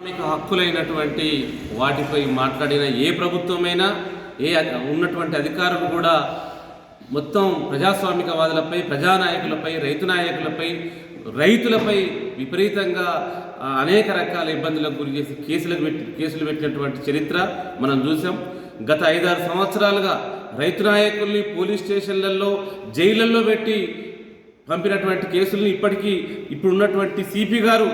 ప్రాథమిక హక్కులైనటువంటి వాటిపై మాట్లాడిన ఏ ప్రభుత్వమైనా ఏ అధి- ఉన్నటువంటి అధికారులు కూడా మొత్తం ప్రజాస్వామికవాదులపై ప్రజానాయకులపై రైతు నాయకులపై రైతులపై విపరీతంగా అనేక రకాల ఇబ్బందులకు గురి చేసి కేసులకు పెట్టి కేసులు పెట్టినటువంటి చరిత్ర మనం చూసాం గత ఐదారు సంవత్సరాలుగా రైతు నాయకుల్ని పోలీస్ స్టేషన్లలో జైళ్ళల్లో పెట్టి పంపినటువంటి కేసుల్ని ఇప్పటికీ ఇప్పుడున్నటువంటి సిపి గారు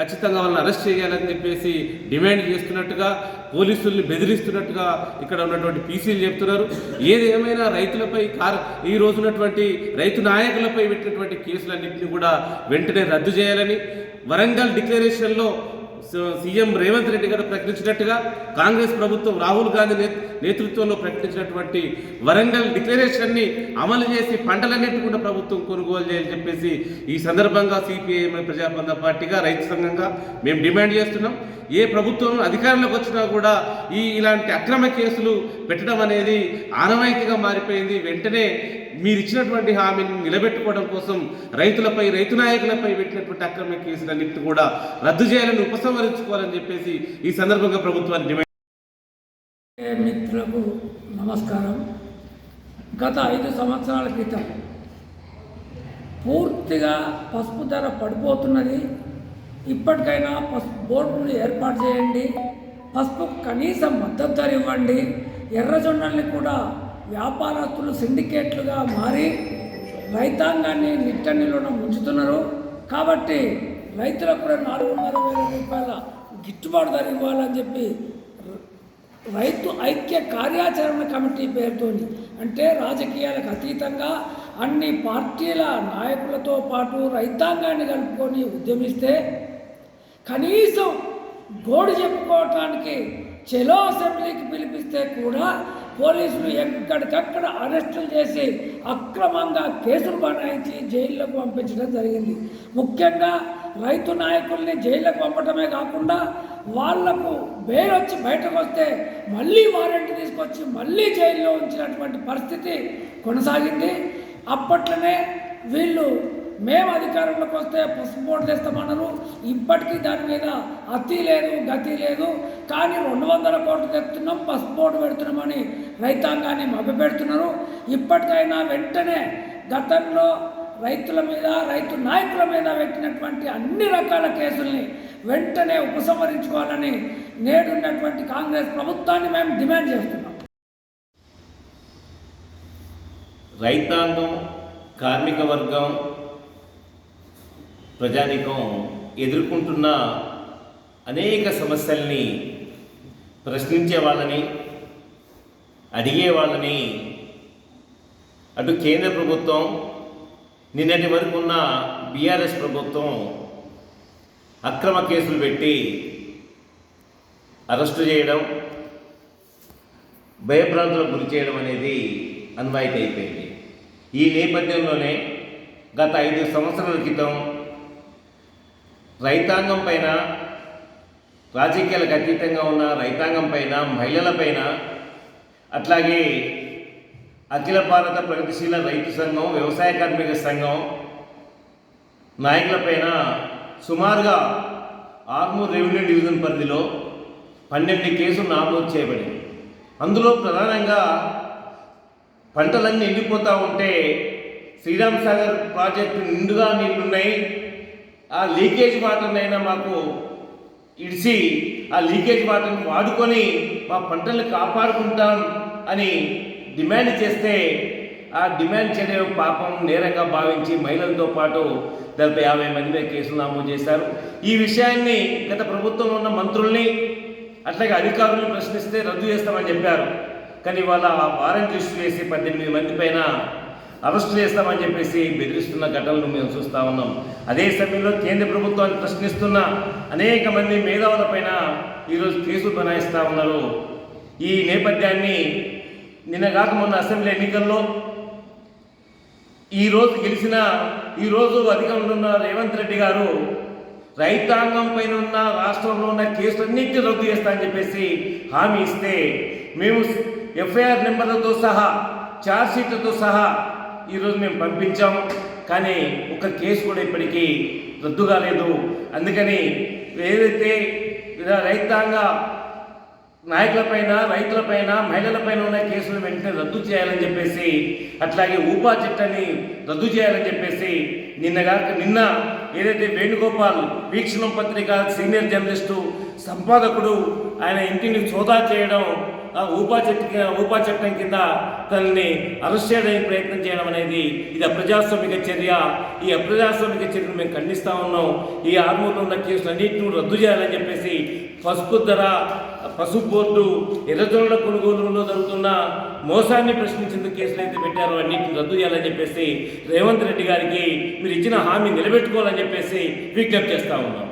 ఖచ్చితంగా వాళ్ళని అరెస్ట్ చేయాలని చెప్పేసి డిమాండ్ చేస్తున్నట్టుగా పోలీసుల్ని బెదిరిస్తున్నట్టుగా ఇక్కడ ఉన్నటువంటి పీసీలు చెప్తున్నారు. ఏది ఏమైనా రైతులపై కార్ ఈ రోజున్నటువంటి రైతు నాయకులపై పెట్టినటువంటి కేసులన్నింటినీ కూడా వెంటనే రద్దు చేయాలని వరంగల్ డిక్లరేషన్లో సీఎం రేవంత్ రెడ్డి గారు ప్రకటించినట్టుగా కాంగ్రెస్ ప్రభుత్వం రాహుల్ గాంధీ నే- నేతృత్వంలో ప్రకటించినటువంటి వరంగల్ డిక్లరేషన్ని అమలు చేసి పంటలన్నింటి కూడా ప్రభుత్వం కొనుగోలు చేయాలని చెప్పేసి ఈ సందర్భంగా సిపిఐఎం ప్రజాబంధ పార్టీగా రైతు సంఘంగా మేము డిమాండ్ చేస్తున్నాం. ఏ ప్రభుత్వం అధికారంలోకి వచ్చినా కూడా ఈ ఇలాంటి అక్రమ కేసులు పెట్టడం అనేది ఆనవాయితీగా మారిపోయింది. వెంటనే మీరు ఇచ్చినటువంటి హామీని నిలబెట్టుకోవడం కోసం రైతులపై రైతు నాయకులపై పెట్టినటువంటి అక్రమ కేసులన్నింటినీ కూడా రద్దు చేయాలని ఉపసంహరించుకోవాలని చెప్పేసి ఈ సందర్భంగా ప్రభుత్వాన్ని డిమాండ్ మిత్రులకు నమస్కారం. గత ఐదు సంవత్సరాల క్రితం పూర్తిగా పసుపు ధర పడిపోతున్నది. ఇప్పటికైనా పసుపు బోర్డును ఏర్పాటు చేయండి. పసుపు కనీసం మద్దతు ధర ఇవ్వండి. ఎర్రజొన్నల్ని కూడా వ్యాపారస్తులు సిండికేట్లుగా మారి రైతాంగాన్ని నిట్టనిలోన ముంచుతున్నారు. కాబట్టి రైతులకు కూడా నాలుగున్నర వేల రూపాయల గిట్టుబాటు ధర ఇవ్వాలని చెప్పి రైతు ఐక్య కార్యాచరణ కమిటీ పేరుతో అంటే రాజకీయాలకు అతీతంగా అన్ని పార్టీల నాయకులతో పాటు రైతాంగాన్ని కలుపుకొని ఉద్యమిస్తే కనీసం గోడు చెప్పుకోవటానికి చెలో అసెంబ్లీకి పిలిపిస్తే కూడా పోలీసులు ఎక్కడికక్కడ అరెస్టులు చేసి అక్రమంగా కేసులు బనాయించి జైళ్ళకు పంపించడం జరిగింది. ముఖ్యంగా రైతు నాయకుల్ని జైళ్ళకు పంపడమే కాకుండా వాళ్ళకు బెయిల్ వచ్చి బయటకు వస్తే మళ్ళీ వారెంట్ తీసుకొచ్చి మళ్ళీ జైల్లో ఉంచినటువంటి పరిస్థితి కొనసాగింది. అప్పట్లోనే వీళ్ళు మేము అధికారంలోకి వస్తే పసుపు బోర్డు తెస్తామన్నారు. ఇప్పటికీ దాని మీద అతి లేదు గతి లేదు. కానీ రెండు వందల కోట్లు తెస్తున్నాం పసుపు బోర్డు పెడుతున్నామని రైతాంగాన్ని మభ్యపెడుతున్నారు. ఇప్పటికైనా వెంటనే గతంలో రైతుల మీద రైతు నాయకుల మీద పెట్టినటువంటి అన్ని రకాల కేసుల్ని వెంటనే ఉపసంహరించుకోవాలని నేడున్నటువంటి కాంగ్రెస్ ప్రభుత్వాన్ని మేము డిమాండ్ చేస్తున్నాం. రైతాంగం కార్మిక వర్గం ప్రజానీకం ఎదుర్కొంటున్న అనేక సమస్యల్ని ప్రశ్నించే వాళ్ళని అడిగే వాళ్ళని అటు కేంద్ర ప్రభుత్వం నిన్నటి వరకు ఉన్న బీఆర్ఎస్ ప్రభుత్వం అక్రమ కేసులు పెట్టి అరెస్టు చేయడం భయభ్రాంతులకు గురి చేయడం అనేది అన్వాయితీ అయిపోయింది ఈ నేపథ్యంలోనే గత ఐదు సంవత్సరాల క్రితం రైతాంగం పైన రాజకీయాలకు అతీతంగా ఉన్న రైతాంగం పైన మహిళలపైన అట్లాగే అఖిల భారత ప్రగతిశీల రైతు సంఘం వ్యవసాయ కార్మిక సంఘం నాయకులపైన సుమారుగా ఆర్మూర్ రెవెన్యూ డివిజన్ పరిధిలో పన్నెండు కేసులు నామోదు చేయబడింది అందులో ప్రధానంగా పంటలన్నీ ఎండిపోతూ ఉంటే శ్రీరామ్ సాగర్ ప్రాజెక్టు నిండుగా నీళ్ళున్నాయి. ఆ లీకేజ్ వాటర్నైనా మాకు ఇడిచి ఆ లీకేజ్ వాటర్ని వాడుకొని మా పంటల్ని కాపాడుకుంటాం అని డిమాండ్ చేస్తే ఆ డిమాండ్ చేయడం పాపం నేరంగా భావించి మహిళలతో పాటు నలభై యాభై మంది మీద కేసులు నమోదు చేశారు. ఈ విషయాన్ని గత ప్రభుత్వంలో ఉన్న మంత్రుల్ని అట్లాగే అధికారులను ప్రశ్నిస్తే రద్దు చేస్తామని చెప్పారు. కానీ వాళ్ళ వారెంట్ ఇష్యూ చేసి పద్దెనిమిది మంది పైన అరెస్ట్ చేస్తామని చెప్పేసి బెదిరిస్తున్న ఘటనలు మేము చూస్తూ ఉన్నాం. అదే సమయంలో కేంద్ర ప్రభుత్వాన్ని ప్రశ్నిస్తున్న అనేక మంది మేధావులపైన ఈరోజు కేసులు బనాయిస్తూ ఉన్నారు. ఈ నేపథ్యాన్ని నిన్న కాక మొన్న అసెంబ్లీ ఎన్నికల్లో ఈ రోజు గెలిచిన ఈ రోజు అధికారంలో ఉన్న రేవంత్ రెడ్డి గారు రైతాంగం పైన ఉన్న రాష్ట్రంలో ఉన్న కేసులన్నింటినీ రద్దు చేస్తా అని చెప్పేసి హామీ ఇస్తే మేము ఎఫ్ఐఆర్ నెంబర్లతో సహా ఛార్జ్ షీట్లతో సహా ఈరోజు మేము పంపించాము. కానీ ఒక కేసు కూడా ఇప్పటికీ రద్దు కాలేదు అందుకని ఏదైతే రైతాంగ నాయకులపైన రైతులపైన మహిళలపైన ఉన్న కేసులు వెంటనే రద్దు చేయాలని చెప్పేసి అట్లాగే ఊపా చట్టాన్ని రద్దు చేయాలని చెప్పేసి నిన్నగా నిన్న ఏదైతే వేణుగోపాల్ వీక్షణం పత్రిక సీనియర్ జర్నలిస్టు సంపాదకుడు ఆయన ఇంటిని సోదా చేయడం ఊపా చెట్టు ఊపా చట్టం కింద తనని అరెస్ట్ చేయడానికి ప్రయత్నం చేయడం అనేది ఇది అప్రజాస్వామిక చర్య. ఈ అప్రజాస్వామిక చర్యను మేము ఖండిస్తూ ఉన్నాం. ఈ ఆర్మూర్లో ఉన్న కేసులు అన్నింటిని రద్దు చేయాలని చెప్పేసి పసుపు ధర పసుపు బోర్డు ఎర్రజోళ్ళ కొనుగోలులో జరుగుతున్న మోసాన్ని ప్రశ్నించేందుకు కేసులు అయితే పెట్టారో అన్నింటిని రద్దు చేయాలని చెప్పేసి రేవంత్ రెడ్డి గారికి మీరు ఇచ్చిన హామీ నిలబెట్టుకోవాలని చెప్పేసి విజ్ఞప్తి చేస్తా ఉన్నాం.